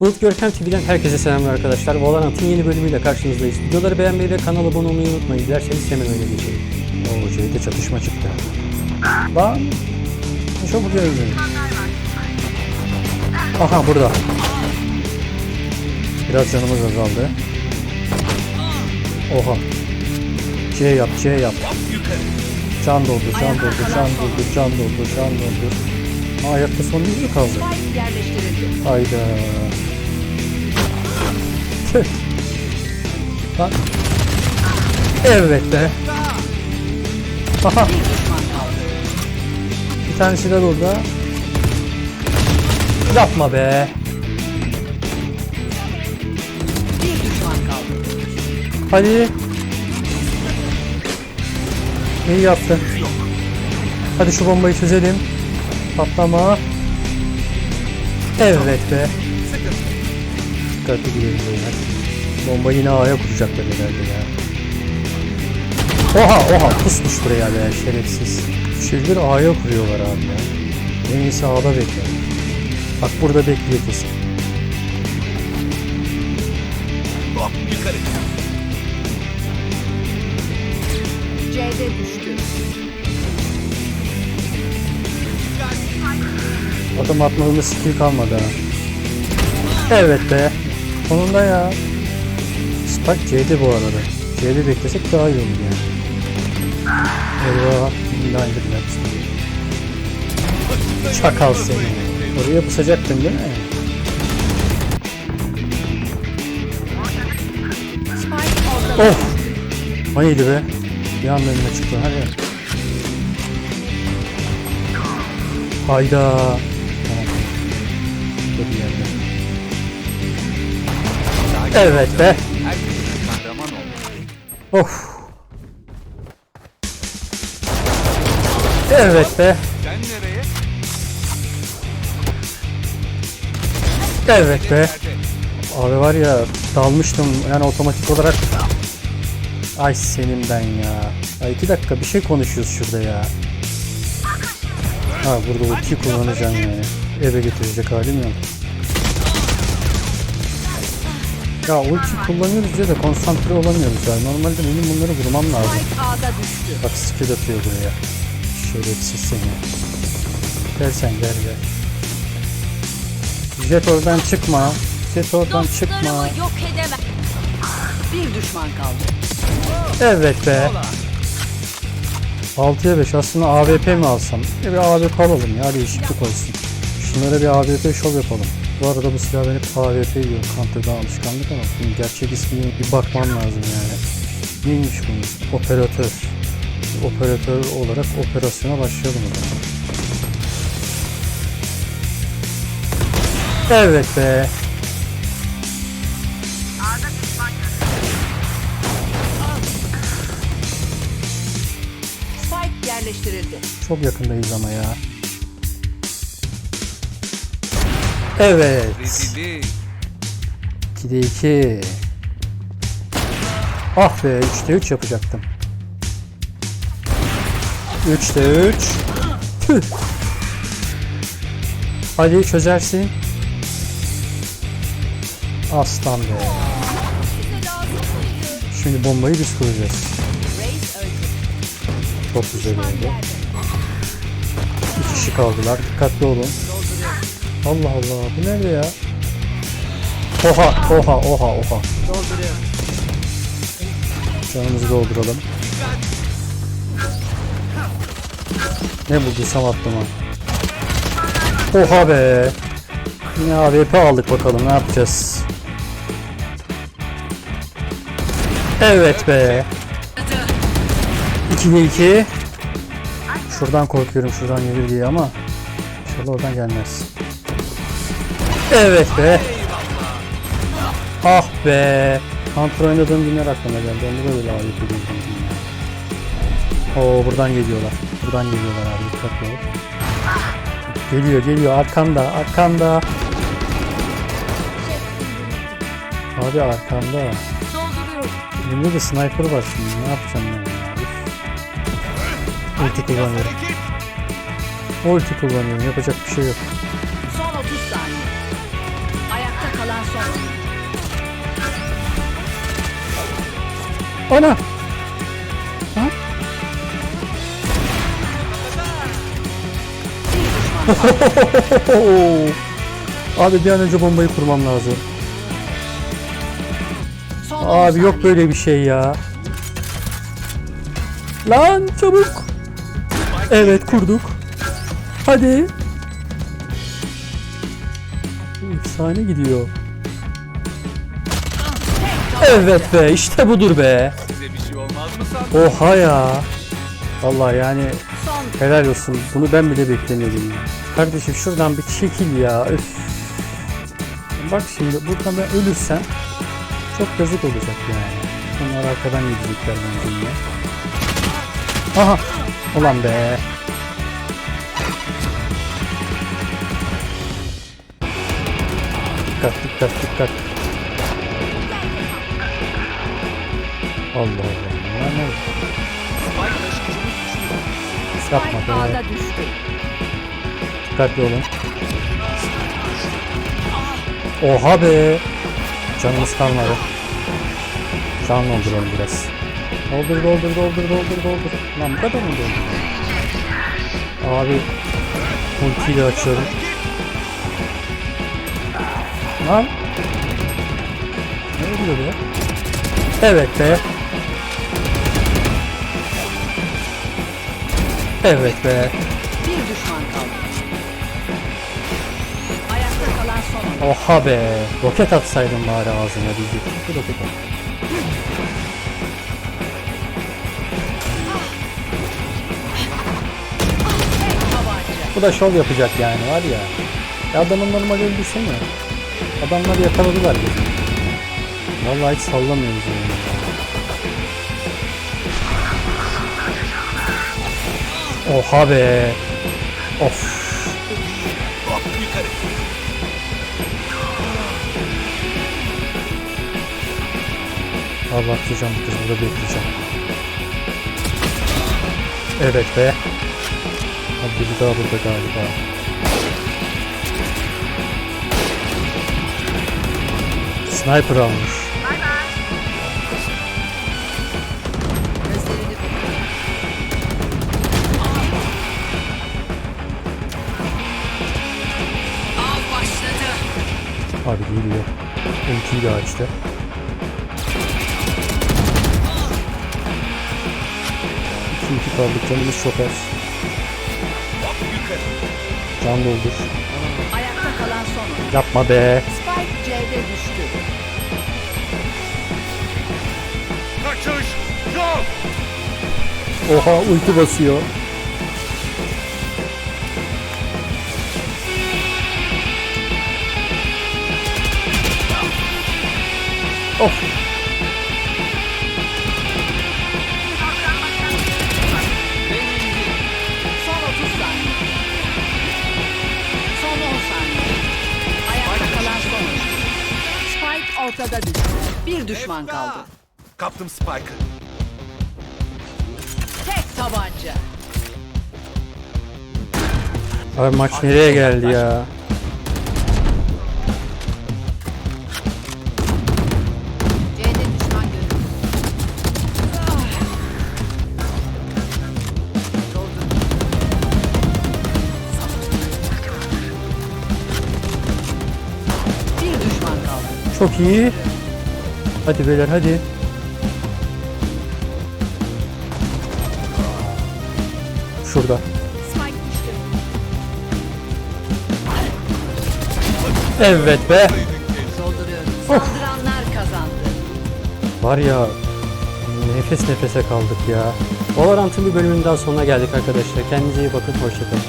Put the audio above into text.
Bulut Görkem TV'den herkese selamlar arkadaşlar. Valorant'ın yeni bölümüyle karşınızdayız. Videoları beğenmeyi ve kanala abone olmayı unutmayın. Dilerseniz hemen öyle geçelim. Oo şeyde çatışma çıktı. Lan! Çabuk öldü. Aha burada. Biraz canımız azaldı. Oha. C yap, C yap. Can doldu, can doldu, can doldu, can doldu, can doldu. Aa, ayakta son bir mi kaldı? Hayda. Lan. Evet be. Aha. Bir tanesi de burada. Yapma be. Hadi. İyi yaptın. Hadi şu bombayı çözelim. Patlama. Evet be. Dikkatli gidelim. Bomba yine A'ya kuracaklar herhalde ya. Oha oha pusmuş buraya be şerefsiz. Şeyleri A'ya kuruyorlar abi ya. En iyisi A'da bekle. Bak burada bekliyor kesin. C'de düştü. Adım atmadığında skill kalmadı ha. Evet be. Sonunda ya. Spike C'de bu arada. C'de beklesek daha iyi olur yani. Eyvah. İşte. Çakal seni. Oraya pusacaktın değil mi? Of. O neydi be? Bir anda önüme çıktı. Hadi. Hayda. Evet be. Of. Evet be. Evet be. Abi var ya dalmıştım yani otomatik olarak. Ay senin ben ya. Ay iki dakika bir şey konuşuyoruz şurada ya. Ha burada ulti kullanacağım yani. Eve getirecek halim yok. Ya ulti kullanıyoruz diye de konsantre olamıyoruz ya. Normalde benim bunları vurmam lazım. Bak skill atıyor buraya. Şerefsiz seni. Gel sen gel gel. Jet oradan çıkma. Jet oradan çıkma. Yok edemem. Bir düşman kaldı. Evet be. 6'ya 5 aslında AWP mi alsam? Ya bir AWP alalım ya değişiklik olsun. Şunlara bir AWP şov yapalım. Bu arada bu silah ben hep AWP yiyorum. Counter'dan alışkanlık ama bunun gerçek ismini bir bakmam lazım yani. Neymiş bunun? Operatör. Operatör olarak operasyona başlayalım o zaman. Evet be. Çok yakındayız ama ya. Evet. Rezillik. 2'de 2. Ah be 3'te 3 yapacaktım. 3'te 3. Tüh. Hadi çözersin. Aslan be. Şimdi bombayı biz kuracağız. Çok güzel oldu. İki kişi kaldılar. Dikkatli olun. Allah Allah. Bu nerede ya? Oha, oha, oha, oha. Dolduruyorum. Canımızı dolduralım. Ne bulduysam attım ha. Oha be. Yine AWP aldık bakalım ne yapacağız. Evet be. 2'de 2. Şuradan korkuyorum şuradan gelir diye ama inşallah oradan gelmez. Evet be. Ah be. Counter oynadığım günler aklıma geldi. Onda da böyle abi. Oo buradan geliyorlar. Buradan geliyorlar abi dikkatli ol. Geliyor geliyor arkanda arkanda. Abi arkanda. Elimde de sniper var şimdi ne yapacağım ben ya. Ulti kullanıyorum. Ulti kullanıyorum yapacak bir şey yok. Ana! Ha? Abi bir an önce bombayı kurmam lazım. Son Abi yok böyle bir şey ya. Lan çabuk. Evet kurduk. Hadi. Efsane gidiyor. Evet be işte budur be. Size bir şey olmaz mı sandın? Oha ya. Vallahi yani helal olsun. Bunu ben bile beklemiyordum. Kardeşim şuradan bir çekil ya. Öf. Bak şimdi buradan ben ölürsem çok yazık olacak yani. Onlar arkadan gidecekler bence yine. Aha. Ulan be. Dikkat dikkat dikkat. Allah Allah. Bunlar ne? Yapma Spike be. Düştü. Dikkatli olun. Oha be. Canımız kalmadı. Can dolduralım biraz. Doldur doldur doldur doldur doldur. Lan bu kadar mı doldur? Abi ultiyi de açıyorum. Lan. Ne oluyor be? Evet be. Evet be. Bir düşman kaldı. Ayakta kalan son. Oha be. Roket atsaydım bari ağzına diyecektim. Bu roket at. Tek tabanca. Bu da şov yapacak yani var ya. ya adamın normal öldüyse mi? Adamlar yakaladılar bizi. Vallahi hiç sallamıyoruz yani. Oha be. Of. Atacağım bu kız burada bekleyeceğim. Evet be. Abi biri daha burada galiba. Sniper almış. Abi geliyor. Ultiyi de açtı. İki kaldık canımız çok az. Can doldur. Ayakta kalan son. Yapma be. Spike C'de düştü. Kaçış yok. Oha ulti basıyor. Son. Spike ortada düştü. Bir düşman kaldı. Kaptım Spike'ı. Tek tabanca. Abi maç nereye geldi ya? Çok iyi. Hadi beyler hadi. Şurada. Evet be. Kazandı. Var ya nefes nefese kaldık ya. Valorant'ın bir bölümünün daha sonuna geldik arkadaşlar. Kendinize iyi bakın. Hoşçakalın.